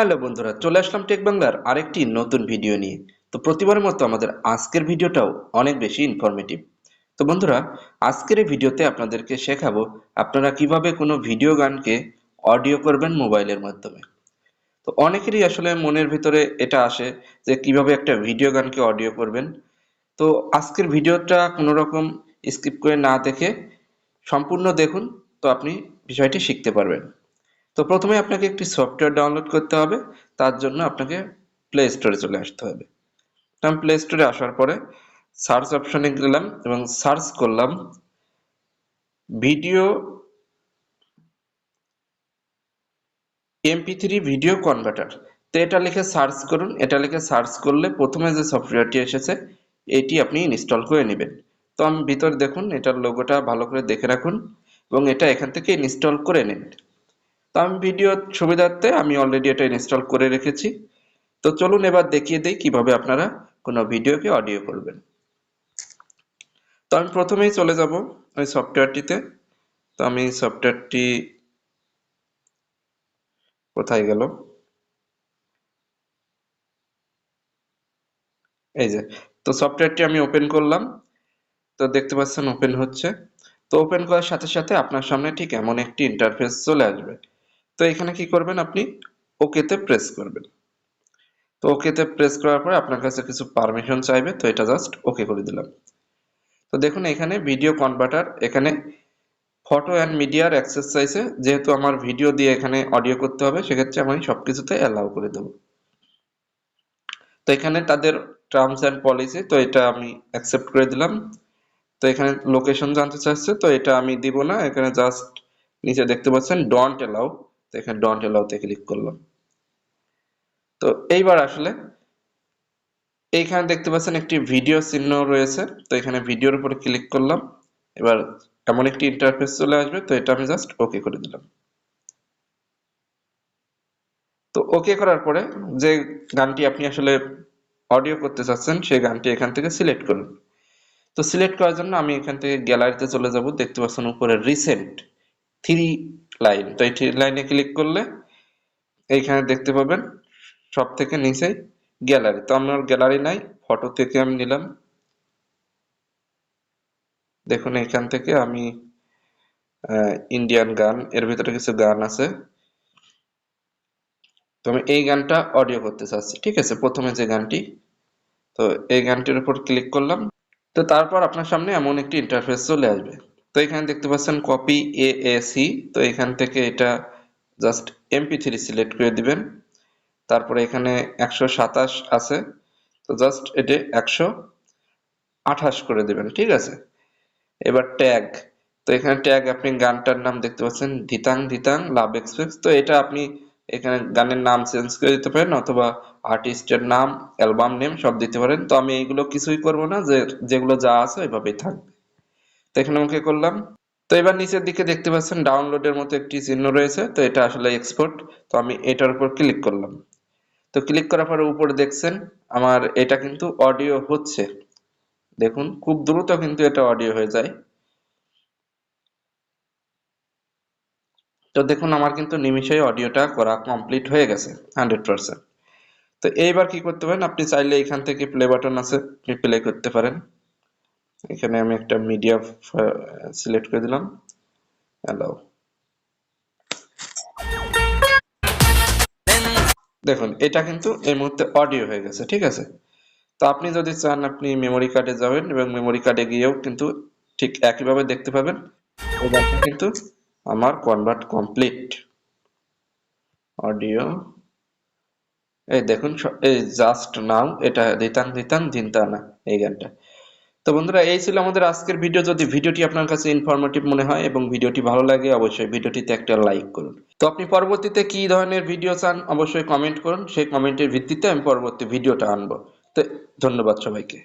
Hello বন্ধুরা, চলে আসলাম take বাংলার আরেকটি নতুন ভিডিও নিয়ে। তো প্রতিবারের মতো আমাদের আজকের ভিডিওটাও অনেক বেশি ইনফরমেটিভ তো বন্ধুরা, আজকের এই ভিডিওতে আপনাদেরকে শেখাবো আপনারা কীভাবে কোনো ভিডিও গানকে অডিও করবেন মোবাইলের মাধ্যমে। তো অনেকেরই আসলে মনের ভিতরে এটা আসে যে কীভাবে একটা ভিডিও গানকে অডিও করবেন। তো আজকের ভিডিওটা কোনো রকম স্কিপ করে না দেখে সম্পূর্ণ দেখুন, তো আপনি বিষয়টি শিখতে পারবেন। তো প্রথমে আপনাকে একটি সফটওয়্যার ডাউনলোড করতে হবে, তার জন্য আপনাকে প্লে স্টোরে চলে আসতে হবে। আমি প্লে স্টোরে আসার পরে সার্চ অপশনে গেলাম এবং সার্চ করলাম video MP three video converter তো এটা লিখে সার্চ করুন, এটা লিখে সার্চ করলে প্রথমে যে সফটওয়্যারটি এসেছে, এটি আপনি ইনস্টল করে নেবেন। তো আমি ভিতর দেখুন, এটার লোগোটা ভালো করে দেখে রাখুন এবং এটা এখান থেকে ইনস্টল করে নিন তো আমি ভিডিও সুবিধার্থে আমি অলরেডি এটা ইনস্টল করে রেখেছি। তো চলুন এবার দেখিয়ে দিই কীভাবে আপনারা কোনো ভিডিওকে অডিও করবেন। তো আমি প্রথমেই চলে যাব ওই সফটওয়্যারটিতে তো আমি সফটওয়্যারটি কোথায় গেল? এই যে, তো সফটওয়্যারটি আমি ওপেন করলাম। তো দেখতে পাচ্ছেন ওপেন হচ্ছে। তো ওপেন করার সাথে সাথে আপনার সামনে ঠিক এমন একটি ইন্টারফেস চলে আসবে। তো এখানে কি করবেন আপনি? ওকেতে প্রেস করবেন। তো ওকেতে প্রেস করার পরে আপনার কাছে কিছু পারমিশন চাইবে, তো এটা জাস্ট ওকে করে দিলাম। তো দেখুন, এখানে ভিডিও কনভার্টার এখানে ফটো অ্যান্ড মিডিয়ার চাইছে যেহেতু আমার ভিডিও দিয়ে এখানে অডিও করতে হবে, সেক্ষেত্রে আমি সব কিছুতে অ্যালাউ করে দেবো। তো এখানে তাদের টার্মস অ্যান্ড পলিসি তো এটা আমি অ্যাকসেপ্ট করে দিলাম। তো এখানে লোকেশন জানতে চাচ্ছে তো এটা আমি দিব না। এখানে জাস্ট নিচে দেখতে পাচ্ছেন ডন্ট অ্যালাউ তো এখানে ডন্ট অ্যালাউতে ক্লিক করলাম। তো এইবার আসলে এইখানে দেখতে পাচ্ছেন একটি ভিডিও চিহ্ন রয়েছে, তো এখানে ভিডিওর উপরে ক্লিক করলাম। এবার এমন একটি ইন্টারফেস চলে আসবে, তো এটা আমি জাস্ট ওকে করে দিলাম। তো ওকে করার পরে যে গানটি আপনি আসলে অডিও করতে চাচ্ছেন, সেই গানটি এখান থেকে সিলেক্ট করুন। তো সিলেক্ট করার জন্য আমি এখান থেকে গ্যালারিতে চলে যাব। দেখতে পাচ্ছেন উপরে রিসেন্ট থ্রি লাইন তো এই লাইনে ক্লিক করলে এইখানে দেখতে পাবেন সব থেকে নিচে গ্যালারি তো আমার গ্যালারি নাই ফটো থেকে আমি নিলাম। দেখুন এখান থেকে আমি ইন্ডিয়ান গান, এর ভিতরে কিছু গান আছে। তো আমি এই গানটা অডিও করতে চাচ্ছি, ঠিক আছে? প্রথমে যে গানটি, তো এই গানটির উপর ক্লিক করলাম। তো তারপর আপনার সামনে এমন একটি ইন্টারফেস চলে আসবে। তো এখানে দেখতে পাচ্ছেন কপি এ এসি তো এখান থেকে এটা জাস্ট এমপি থ্রি সিলেক্ট করে দিবেন। তারপরে এখানে একশো সাতাশ আছে, তো জাস্ট এটা একশো আঠাশ করে দিবেন, ঠিক আছে? এবার ট্যাগ তো এখানে ট্যাগ আপনি গানটার নাম দেখতে পাচ্ছেন, ধিতাং ধিতাং লাভ এক্সপ্রেস, তো এটা আপনি এখানে গানের নাম চেঞ্জ করে দিতে পারেন অথবা আর্টিস্টের নাম অ্যালবাম নেম সব দিতে পারেন। তো আমি এইগুলো কিছুই করব না, যে যেগুলো যা আছে ওইভাবেই থাকবে। এখানে ওকে করলাম? তো এবার নিচের দিকে দেখতে পাচ্ছেন ডাউনলোডের মতো একটি চিহ্ন রয়েছে, তো এটা আসলে এক্সপোর্ট তো আমি এটার উপর ক্লিক করলাম। তো ক্লিক করার পরে উপরে দেখছেন, আমার এটা কিন্তু অডিও হচ্ছে। দেখুন, খুব দ্রুত কিন্তু এটা অডিও হয়ে যায়। তো দেখুন, আমার কিন্তু নিমিষেই অডিওটা করা কমপ্লিট হয়ে গেছে হান্ড্রেড পার্সেন্ট তো এইবার কি করতে পারেন, আপনি চাইলে এখান থেকে প্লে বাটন আছে, আপনি প্লে করতে পারেন। এখানে আমি একটা মিডিয়া সিলেক্ট করে দিলাম। অ্যালাউ দেখুন, এটা কিন্তু এই মুহূর্তে অডিও হয়ে গেছে, ঠিক আছে? তো আপনি যদি চান আপনি মেমোরি কার্ডে যাবেন এবং মেমোরি কার্ডে গিয়েও কিন্তু ঠিক একইভাবে দেখতে পাবেন। কিন্তু আমার কনভার্ট কমপ্লিট অডিও এই দেখুন এই জাস্ট নাও এটা দিতাম দিনতা না এই গানটা। তো বন্ধুরা, এই ছিল আমাদের আজকের ভিডিও যদি ভিডিওটি আপনার কাছে ইনফরমেটিভ মনে হয় এবং ভিডিওটি ভালো লাগে, অবশ্যই ভিডিওটিতে একটা লাইক করুন। তো আপনি পরবর্তীতে কি ধরনের ভিডিও চান, অবশ্যই কমেন্ট করুন। সেই কমেন্টের ভিত্তিতে আমি পরবর্তী ভিডিওটা আনব। তো ধন্যবাদ সবাইকে।